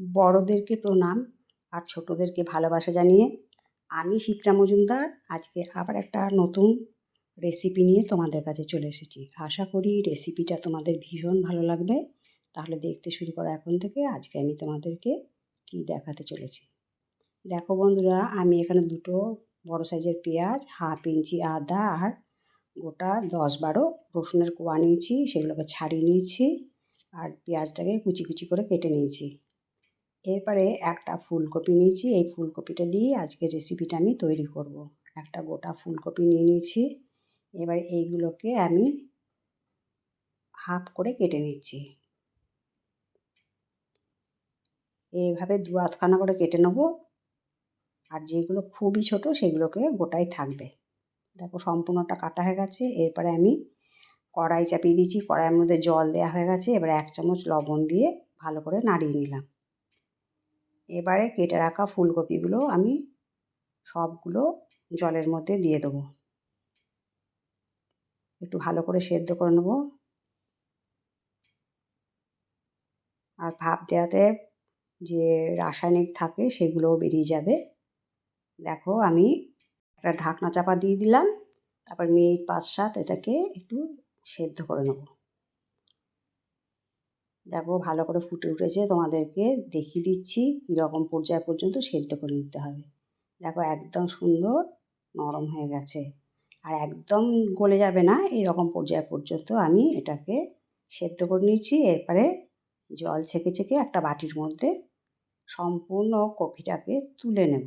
বড়োদেরকে প্রণাম আর ছোটোদেরকে ভালোবাসা জানিয়ে আমি শিপ্রা মজুমদার। আজকে আবার একটা নতুন রেসিপি নিয়ে তোমাদের কাছে চলে এসেছি। আশা করি রেসিপিটা তোমাদের ভীষণ ভালো লাগবে। তাহলে দেখতে শুরু করো এখন থেকে। আজকে আমি তোমাদেরকে কি দেখাতে চলেছি। দেখো বন্ধুরা, আমি এখানে দুটো বড় সাইজের পেঁয়াজ, হাফ ইঞ্চি আদা আর গোটা দশ বারো রসুনের কোয়া নিয়েছি, সেগুলোকে ছাড়িয়ে নিয়েছি আর পেঁয়াজটাকে কুচি কুচি করে কেটে নিয়েছি। এরপরে একটা ফুলকপি নিয়েছি। এই ফুলকপিটা দিয়ে আজকে রেসিপিটা আমি তৈরি করব। একটা গোটা ফুলকপি নিয়ে নিয়েছি। এবার এইগুলোকে আমি হাফ করে কেটে নিচ্ছি। এইভাবে দু আধখানা করে কেটে নেব। আর যেগুলো খুবই ছোট সেগুলোকে গোটাই থাকবে। দেখো সম্পূর্ণটা কাটা হয়ে গেছে। এরপরে আমি কড়াই চাপিয়ে দিয়েছি। কড়াইয়ের মধ্যে জল দেওয়া হয়ে গেছে। এবার এক চামচ লবণ দিয়ে ভালো করে নাড়িয়ে নিলাম। এবারে কেটে রাখা ফুলকপিগুলো আমি সবগুলো জলের মধ্যে দিয়ে দেবো। একটু ভালো করে সেদ্ধ করে নেব। আর ভাপ দেওয়াতে যে রাসায়নিক থাকে সেগুলোও বেরিয়ে যাবে। দেখো আমি একটা ঢাকনা চাপা দিয়ে দিলাম, তারপর মিনিট পাঁচ সাত এটাকে একটু সেদ্ধ করে নেব। দেখো ভালো করে ফুটে উঠেছে, তোমাদেরকে দেখিয়ে দিচ্ছি কীরকম পর্যায় পর্যন্ত সেদ্ধ করে নিতে হবে। দেখো একদম সুন্দর নরম হয়ে গেছে। আর একদম গলে যাবে না, এরকম পর্যায় পর্যন্ত আমি এটাকে সেদ্ধ করে নিয়েছি। এরপরে জল ছেঁকে ছেঁকে একটা বাটির মধ্যে সম্পূর্ণ কপিটাকে তুলে নেব।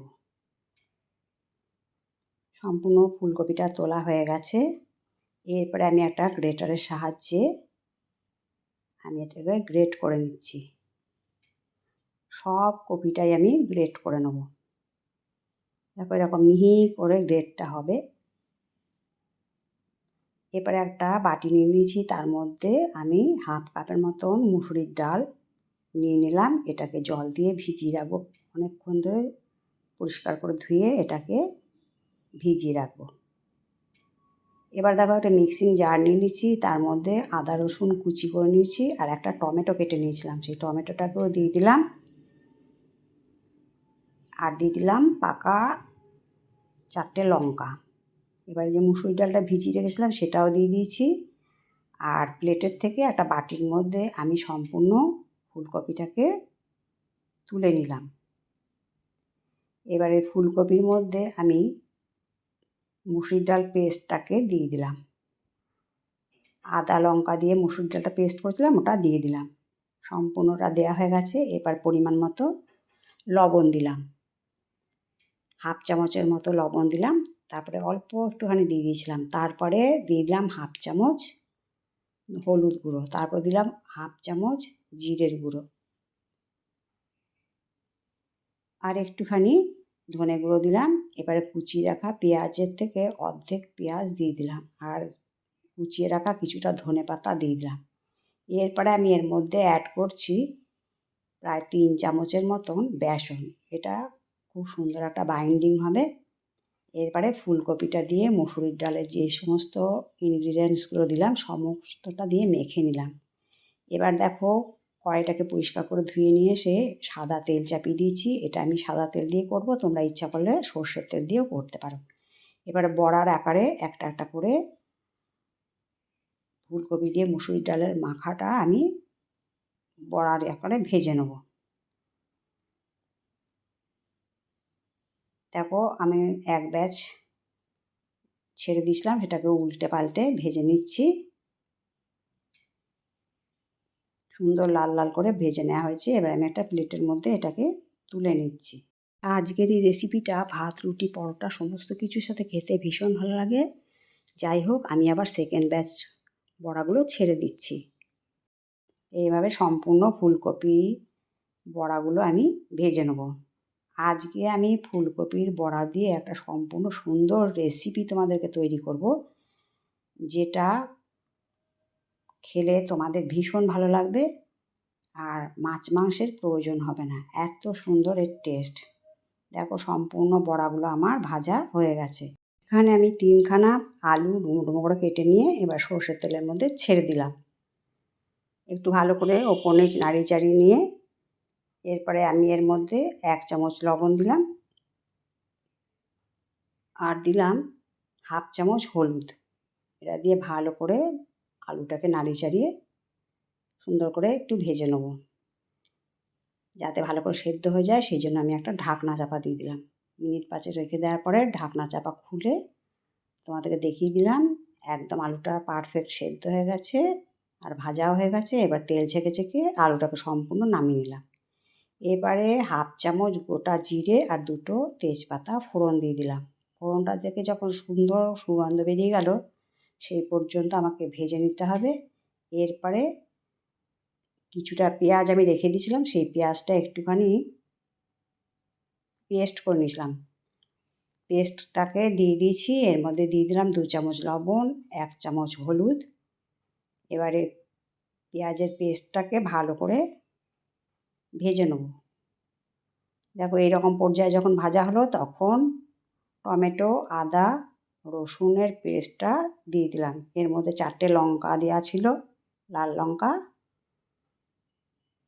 সম্পূর্ণ ফুলকপিটা তোলা হয়ে গেছে। এরপরে আমি একটা গ্রেটারের সাহায্যে আমি এটাকে গ্রেট করে নিচ্ছি। সব কপিটাই আমি গ্রেট করে নেব। দেখো এরকম মিহি করে গ্রেটটা হবে। এরপরে একটা বাটি নিয়ে নিয়েছি, তার মধ্যে আমি হাফ কাপের মতন মুসুরির ডাল নিয়ে নিলাম। এটাকে জল দিয়ে ভিজিয়ে রাখব। অনেকক্ষণ ধরে পরিষ্কার করে ধুয়ে এটাকে ভিজিয়ে রাখব। এবার দেখো একটা মিক্সিং জার নিয়ে নিচ্ছি, তার মধ্যে আদা, রসুন কুচি করে নিয়েছি আর একটা টমেটো কেটে নিয়েছিলাম। সেই টমেটোটাকেও দিয়ে দিলাম। আর দিয়ে দিলাম পাকা চারটে লঙ্কা। এবারে যে মুসুরি ডালটা ভিজিয়ে রেখেছিলাম সেটাও দিয়ে দিয়েছি। আর প্লেটের থেকে একটা বাটির মধ্যে আমি সম্পূর্ণ ফুলকপিটাকে তুলে নিলাম। এবারে ফুলকপির মধ্যে আমি মুসুর ডাল পেস্টটাকে দিয়ে দিলাম। আদা লঙ্কা দিয়ে মুসুর ডালটা পেস্ট করেছিলাম, ওটা দিয়ে দিলাম। সম্পূর্ণটা দেওয়া হয়ে গেছে, এবার পরিমাণ মতো লবণ দিলাম। হাফ চামচের মতো লবণ দিলাম, তারপরে অল্প একটুখানি দিয়ে দিয়েছিলাম। তারপরে দিয়ে দিলাম হাফ চামচ হলুদ গুঁড়ো, তারপর দিলাম হাফ চামচ জিরের গুঁড়ো। আর একটুখানি ধনে গুঁড়ো দিলাম, এবারে কুচিয়ে রাখা পেঁয়াজের থেকে অর্ধেক পেঁয়াজ দিয়ে দিলাম আর কুচিয়ে রাখা কিছুটা ধনে পাতা দিয়ে দিলাম। এরপরে আমি এর মধ্যে অ্যাড করছি প্রায় তিন চামচের মতন বেসন। এটা খুব সুন্দর একটা বাইন্ডিং হবে। এরপরে ফুলকপিটা দিয়ে মুসুরির ডালের যে সমস্ত ইনগ্রিডিয়েন্টসগুলো দিলাম, সমস্তটা দিয়ে মেখে নিলাম। এবার দেখো কড়াইটাকে পরিষ্কার করে ধুয়ে নিয়ে এসে সাদা তেল চাপিয়ে দিয়েছি। এটা আমি সাদা তেল দিয়ে করব, তোমরা ইচ্ছা করলে সর্ষের তেল দিয়েও করতে পারো। এবারে বড়ার আকারে একটা একটা করে ফুলকপি দিয়ে মুসুরি ডালের মাখাটা আমি বড়ার আকারে ভেজে নেব। দেখো, আমি এক ব্যাচ ছেড়ে দিয়েছিলাম, সেটাকে উল্টে পাল্টে ভেজে নিচ্ছি। সুন্দর লাল লাল করে ভেজে নেওয়া হয়েছে। এবার আমি একটা প্লেটের মধ্যে এটাকে তুলে নিচ্ছি। আজকের এই রেসিপিটা, ভাত, রুটি, পরোটা সমস্ত কিছুর সাথে খেতে ভীষণ ভালো লাগে। যাই হোক, আমি আবার সেকেন্ড ব্যাচ বড়াগুলো ছেড়ে দিচ্ছি। এইভাবে সম্পূর্ণ ফুলকপি বড়াগুলো আমি ভেজে নেব। আজকে আমি ফুলকপির বড়া দিয়ে একটা সম্পূর্ণ সুন্দর রেসিপি তোমাদেরকে তৈরি করব, যেটা খেলে তোমাদের ভীষণ ভালো লাগবে। আর মাছ মাংসের প্রয়োজন হবে না। এত সুন্দর এর টেস্ট দেখো সম্পূর্ণ বড়াগুলো আমার ভাজা হয়ে গেছে। এখানে আমি তিনখানা আলু ডুমো ডুমো করে কেটে নিয়ে এবার সর্ষের তেলের মধ্যে ছেড়ে দিলাম। একটু ভালো করে ওপরে নাড়িয়ে চাড়িয়ে নিয়ে এরপরে আমি এর মধ্যে এক চামচ লবণ দিলাম আর দিলাম হাফ চামচ হলুদ। এটা দিয়ে ভালো করে আলুটাকে নাড়িয়ে চাড়িয়ে সুন্দর করে একটু ভেজে নেব। যাতে ভালো করে সেদ্ধ হয়ে যায়, সেই জন্য আমি একটা ঢাকনা চাপা দিয়ে দিলাম। মিনিট পাঁচে রেখে দেওয়ার পরে ঢাকনা চাপা খুলে তোমাদেরকে দেখিয়ে দিলাম, একদম আলুটা পারফেক্ট সেদ্ধ হয়ে গেছে আর ভাজাও হয়ে গেছে। এবার তেল ছেঁকে ছেঁকে আলুটাকে সম্পূর্ণ নামিয়ে নিলাম। এবারে হাফ চামচ গোটা জিরে আর দুটো তেজপাতা ফোড়ন দিয়ে দিলাম। ফোড়নটা থেকে যখন সুন্দর সুগন্ধ বেরিয়ে গেল, সেই পর্যন্ত আমাকে ভেজে নিতে হবে। এরপরে কিছুটা পেঁয়াজ আমি রেখে দিয়েছিলাম, সেই পেঁয়াজটা একটুখানি পেস্ট করে নিয়েছিলাম। পেস্টটাকে দিয়ে দিয়েছি, এর মধ্যে দিয়ে দিলাম দু চামচ লবণ, এক চামচ হলুদ। এবারে পেঁয়াজের পেস্টটাকে ভালো করে ভেজে নেব। দেখো এইরকম পর্যায়ে যখন ভাজা হলো, তখন টমেটো, আদা, রসুনের পেস্টটা দিয়ে দিলাম। এর মধ্যে চারটে লঙ্কা দেওয়া ছিল, লাল লঙ্কা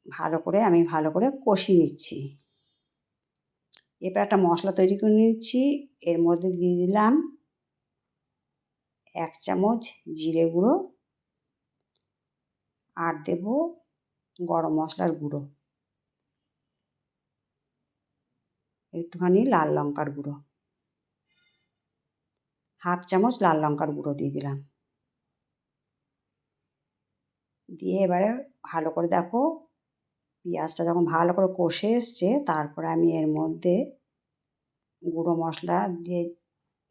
ভালো করে, আমি ভালো করে কষিয়ে নিচ্ছি। এবার একটা মশলা তৈরি করে নিচ্ছি। এর মধ্যে দিয়ে দিলাম এক চামচ জিরে গুঁড়ো, আর দেব গরম মশলার গুঁড়ো। একটুখানি লাল লঙ্কার গুঁড়ো। হাফ চামচ লাল লঙ্কার গুঁড়ো দিয়ে দিলাম। দিয়ে এবারে ভালো করে দেখো পেঁয়াজটা যখন ভালো করে কষে এসছে, তারপরে আমি এর মধ্যে গুঁড়ো মশলা দিয়ে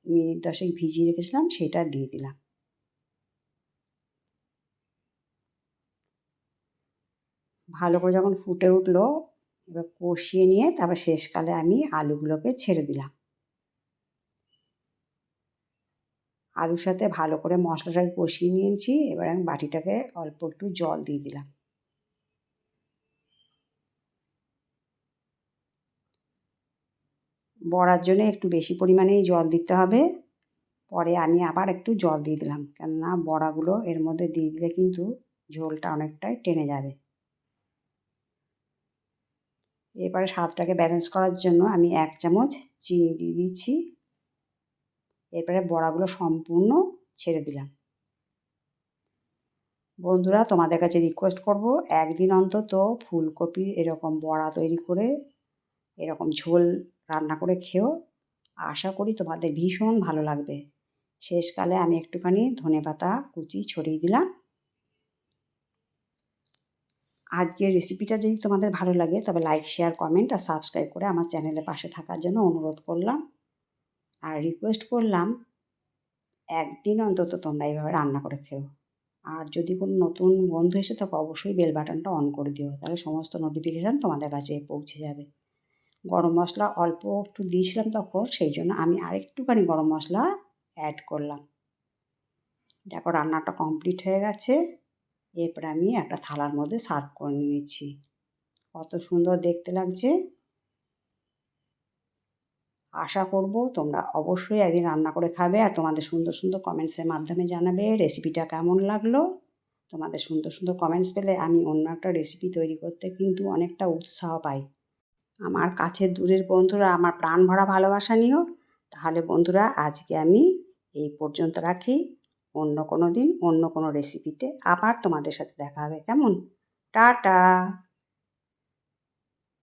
মিনিট দশেক ভিজিয়ে রেখেছিলাম, সেটা দিয়ে দিলাম। ভালো করে যখন ফুটে উঠল, এবার কষিয়ে নিয়ে তারপর শেষকালে আমি আলুগুলোকে ছেড়ে দিলাম। আলুর সাথে ভালো করে মশলাটাকে কষিয়ে নিয়েছি, এবার আমি বাটিটাকে অল্প একটু জল দিয়ে দিলাম। বড়ার জন্য একটু বেশি পরিমাণেই জল দিতে হবে। পরে আমি আবার একটু জল দিয়ে দিলাম। কেননা বড়াগুলো এর মধ্যে দিয়ে দিলে কিন্তু ঝোলটা অনেকটাই টেনে যাবে। এরপরে স্বাদটাকে ব্যালেন্স করার জন্য আমি এক চামচ চিনি দিয়ে দিচ্ছি। এরপরে বড়াগুলো সম্পূর্ণ ছেড়ে দিলাম। বন্ধুরা, তোমাদের কাছে রিকোয়েস্ট করব, একদিন অন্তত ফুলকপির এরকম বড়া তৈরি করে, এরকম ঝোল রান্না করে খেও। আশা করি তোমাদের ভীষণ ভালো লাগবে। শেষকালে আমি একটুখানি ধনে পাতা, কুচি ছড়িয়ে দিলাম। আজকের রেসিপিটা যদি তোমাদের ভালো লাগে, তবে লাইক শেয়ার কমেন্ট আর সাবস্ক্রাইব করে আমার চ্যানেলের পাশে থাকার জন্য অনুরোধ করলাম। আর রিকোয়েস্ট করলাম, একদিন অন্তত তোমরা এইভাবে রান্না করে খেও। আর যদি কোনো নতুন বন্ধু এসে থাকো, অবশ্যই বেল বাটনটা অন করে দিও। তাহলে সমস্ত নোটিফিকেশান তোমাদের কাছে পৌঁছে যাবে। গরম মশলা অল্প একটু দিয়েছিলাম তখন, সেই জন্য আমি আরেকটুখানি গরম মশলা অ্যাড করলাম। দেখো রান্নাটা কমপ্লিট হয়ে গেছে। এরপরে আমি একটা থালার মধ্যে সার্ভ করে নিয়েছি। কত সুন্দর দেখতে লাগছে। আশা করব তোমরা অবশ্যই একদিন রান্না করে খাবে আর তোমাদের সুন্দর সুন্দর কমেন্টসের মাধ্যমে জানাবে রেসিপিটা কেমন লাগল। তোমাদের সুন্দর সুন্দর কমেন্টস পেলে আমি অন্য একটা রেসিপি তৈরি করতে কিন্তু অনেকটা উৎসাহ পাই। আমার কাছের দূরের বন্ধুরা, আমার প্রাণ ভরা ভালোবাসা নিও। তাহলে বন্ধুরা, আজকে আমি এই পর্যন্ত রাখি। অন্য কোনো দিন, অন্য কোনো রেসিপিতে আবার তোমাদের সাথে দেখা হবে। কেমন? টাটা!